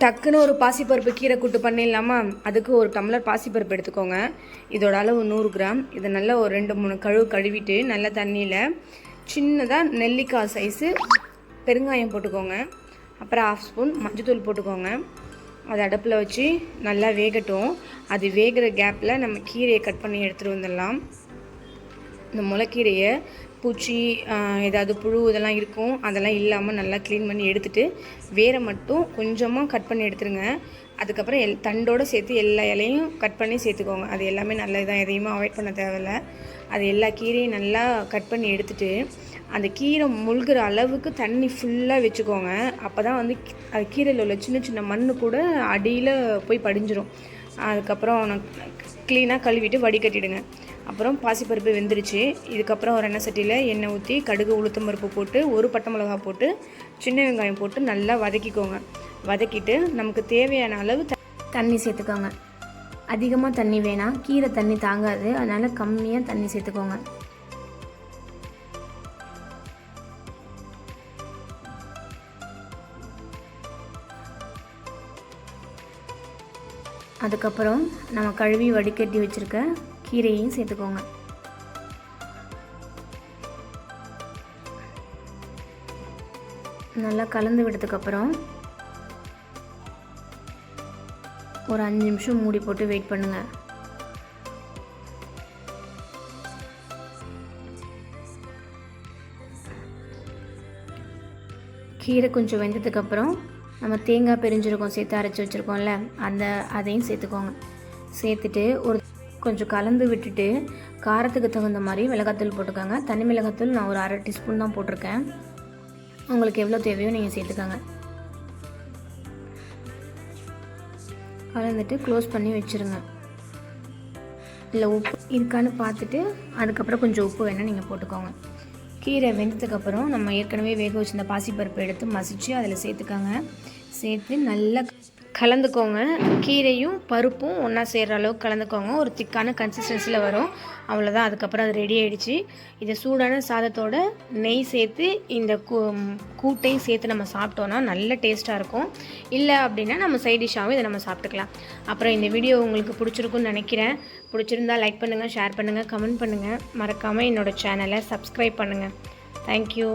டக்குன்னு ஒரு பாசிப்பருப்பு கீரை கூட்டு பண்ணிடலாமா? அதுக்கு ஒரு டம்ளர் பாசிப்பருப்பு எடுத்துக்கோங்க. இதோட அளவு நூறு கிராம். இதை நல்லா ஒரு ரெண்டு மூணு கழுவு கழுவிட்டு நல்ல தண்ணியில் சின்னதாக நெல்லிக்காய் சைஸு பெருங்காயம் போட்டுக்கோங்க. அப்புறம் ஆஃப் ஸ்பூன் மஞ்சத்தூள் போட்டுக்கோங்க. அது அடுப்பில் வச்சு நல்லா வேகட்டும். அது வேகிற கேப்பில் நம்ம கீரையை கட் பண்ணி எடுத்துகிட்டு வந்துடலாம். இந்த முளைக்கீரையை பூச்சி ஏதாவது புழு இதெல்லாம் இருக்கும். அதெல்லாம் இல்லாமல் நல்லா க்ளீன் பண்ணி எடுத்துகிட்டு வேரை மட்டும் கொஞ்சமாக கட் பண்ணி எடுத்துருங்க. அதுக்கப்புறம் எல் தண்டோடு சேர்த்து எல்லா இலையும் கட் பண்ணி சேர்த்துக்கோங்க. அது எல்லாமே நல்லது தான் எதையுமே அவாய்ட் பண்ண தேவையில்ல. அது எல்லா கீரையும் நல்லா கட் பண்ணி எடுத்துட்டு அந்த கீரை முழுகிற அளவுக்கு தண்ணி ஃபுல்லாக வச்சுக்கோங்க. அப்போ தான் வந்து அது கீரையில் உள்ள சின்ன சின்ன மண் கூட அடியில் போய் படிஞ்சிடும் அதுக்கப்புறம் நான் க்ளீனாக கழுவிட்டு வடிகட்டிடுங்க. அப்புறம் பாசிப்பருப்பு வெந்துருச்சு. இதுக்கப்புறம் ஒரு எண்ணெய் சட்டியில் எண்ணெய் ஊற்றி கடுகு உளுத்தம் பருப்பு போட்டு ஒரு பட்டை மிளகா போட்டு சின்ன வெங்காயம் போட்டு நல்லா வதக்கிக்கோங்க. வதக்கிட்டு நமக்கு தேவையான அளவு தண்ணி சேர்த்துக்கோங்க. அதிகமாக தண்ணி வேணாம். கீரை தண்ணி தாங்காது. அதனால் கம்மியாக தண்ணி சேர்த்துக்கோங்க. அதுக்கப்புறம் நம்ம கழுவி வடிகட்டி வச்சுருக்க கீரையும் சேர்த்துக்கோங்க. நல்லா கலந்து விட்டதுக்கப்புறம் ஒரு அஞ்சு நிமிஷம் மூடி போட்டு வெயிட் பண்ணுங்க. கீரை கொஞ்சம் வெந்ததுக்கப்புறம் நம்ம தேங்காய் பெரிஞ்சிருக்கோம் சேர்த்து அரைச்சி வச்சுருக்கோம்ல அந்த அதையும் சேர்த்துக்கோங்க. சேர்த்துட்டு ஒரு கொஞ்சம் கலந்து விட்டுட்டு காரத்துக்கு தகுந்த மாதிரி மிளகாத்தூள் போட்டுக்கோங்க. தனி மிளகாத்தூள் நான் ஒரு அரை டீஸ்பூன் தான் போட்டிருக்கேன். உங்களுக்கு எவ்வளோ தேவையோ நீங்கள் சேர்த்துக்கோங்க. கலந்துட்டு க்ளோஸ் பண்ணி வச்சுருங்க. இல்லை உப்பு இருக்கான்னு பார்த்துட்டு அதுக்கப்புறம் கொஞ்சம் உப்பு வேணால் நீங்கள் போட்டுக்கோங்க. கீரை வெந்ததுக்கப்புறம் நம்ம ஏற்கனவே வேக வச்சிருந்த பாசிப்பருப்பு எடுத்து மசித்து அதில் சேர்த்துக்கோங்க. சேர்த்து நல்லா கலந்துக்கோங்க. கீரையும் பருப்பும் ஒன்றா சேர்கிற அளவுக்கு கலந்துக்கோங்க. ஒரு திக்கான கன்சிஸ்டன்சியில் வரும். அவ்வளோதான் அதுக்கப்புறம் அது ரெடி ஆகிடுச்சு இதை சூடான சாதத்தோட நெய் சேர்த்து இந்த கூ கூட்டையும் சேர்த்து நம்ம சாப்பிட்டோன்னா நல்ல டேஸ்ட்டாக இருக்கும். இல்லை அப்படின்னா நம்ம சைட் டிஷ்ஷாகவும் இதை நம்ம சாப்பிட்டுக்கலாம். அப்புறம் இந்த வீடியோ உங்களுக்கு பிடிச்சிருக்குன்னு நினைக்கிறேன். பிடிச்சிருந்தா லைக் பண்ணுங்கள் ஷேர் பண்ணுங்கள் கமெண்ட் பண்ணுங்கள் மறக்காமல் என்னோடய சேனலை சப்ஸ்கிரைப் பண்ணுங்கள் தேங்க்யூ